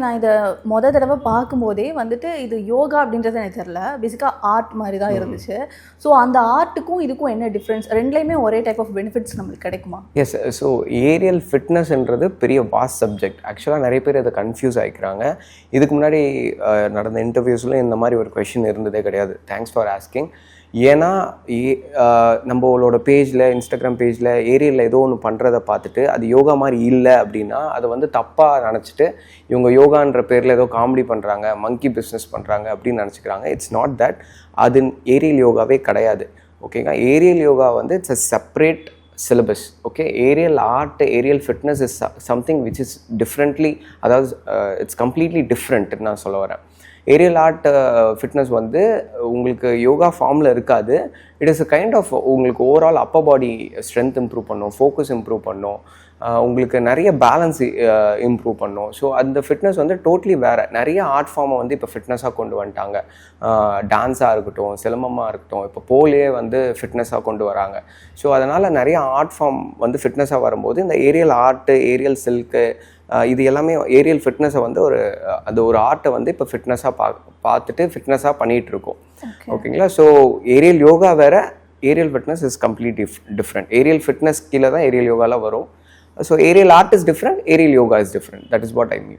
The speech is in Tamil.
நான் இதை மொத தடவை பார்க்கும்போதே வந்துட்டு இது யோகா அப்படின்றது எனக்கு தெரியல. பேசிக்காக ஆர்ட் மாதிரி தான் இருந்துச்சு. ஸோ அந்த ஆர்ட்டுக்கும் இதுக்கும் என்ன டிஃப்ரென்ஸ் ரெண்டுலேயுமே ஒரே டைப் ஆஃப் பெனிஃபிட்ஸ் நம்மளுக்கு கிடைக்குமா? எஸ் ஸோ ஏரியல் ஃபிட்னஸ்ன்றது பெரிய வாஸ் சப்ஜெக்ட் ஆக்சுவலாக நிறைய பேர் அதை கன்ஃபியூஸ் ஆகிக்கிறாங்க இதுக்கு முன்னாடி நடந்த இன்டர்வியூஸில் இந்த மாதிரி ஒரு கொஷின் இருந்ததே கிடையாது. தேங்க்ஸ் ஃபார் ஆஸ்கிங் ஏன்னா ஏ- நம்மளோட பேஜில் இன்ஸ்டாகிராம் பேஜில் ஏரியலில் ஏதோ ஒன்று பண்ணுறதை பார்த்துட்டு அது யோகா மாதிரி இல்லை அப்படின்னா அதை வந்து தப்பாக நினச்சிட்டு இவங்க யோகான்ற பேரில் ஏதோ காமெடி பண்ணுறாங்க மங்கி பிஸ்னஸ் பண்ணுறாங்க அப்படின்னு நினச்சிக்கிறாங்க. இட்ஸ் நாட் தட் அது ஏரியல் யோகாவே கிடையாது. ஓகேங்க ஏரியல் யோகா வந்து it's a separate syllabus okay aerial art aerial fitness is something which is differently அதாவது இட்ஸ் கம்ப்ளீட்லி டிஃப்ரெண்ட் நான் சொல்ல வரேன். ஏரியல் ஆர்ட் ஃபிட்னஸ் வந்து உங்களுக்கு யோகா ஃபார்மில் இருக்காது. It is a kind of உங்களுக்கு overall upper body strength improve பண்ணும் ஃபோக்கஸ் இம்ப்ரூவ் பண்ணும். Uh, உங்களுக்கு நிறைய பேலன்ஸ் இம்ப்ரூவ் uh, பண்ணும். ஸோ அந்த ஃபிட்னஸ் வந்து டோட்லி வேறு. நிறைய ஆர்ட் ஃபார்மை வந்து இப்போ ஃபிட்னஸாக கொண்டு வந்துட்டாங்க. Uh, டான்ஸாக இருக்கட்டும் சிலம்பமாக இருக்கட்டும் இப்போ போலே வந்து ஃபிட்னஸாக கொண்டு வராங்க. ஸோ அதனால் நிறைய ஆர்ட் ஃபார்ம் வந்து ஃபிட்னஸாக வரும்போது இந்த ஏரியல் ஆர்ட்டு ஏரியல் சில்க்கு இது எல்லாமே ஏரியல் ஃபிட்னஸை வந்து ஒரு அந்த ஒரு ஆர்ட்டை வந்து இப்போ ஃபிட்னஸாக பா பார்த்துட்டு ஃபிட்னஸாக பண்ணிகிட்டு இருக்கோம் ஓகேங்களா? ஸோ ஏரியல் யோகா வேற aerial fitness is complete different aerial fitness கீழே தான் ஏரியல் யோகாலாம் வரும். So aerial art is different aerial yoga is different that is what I mean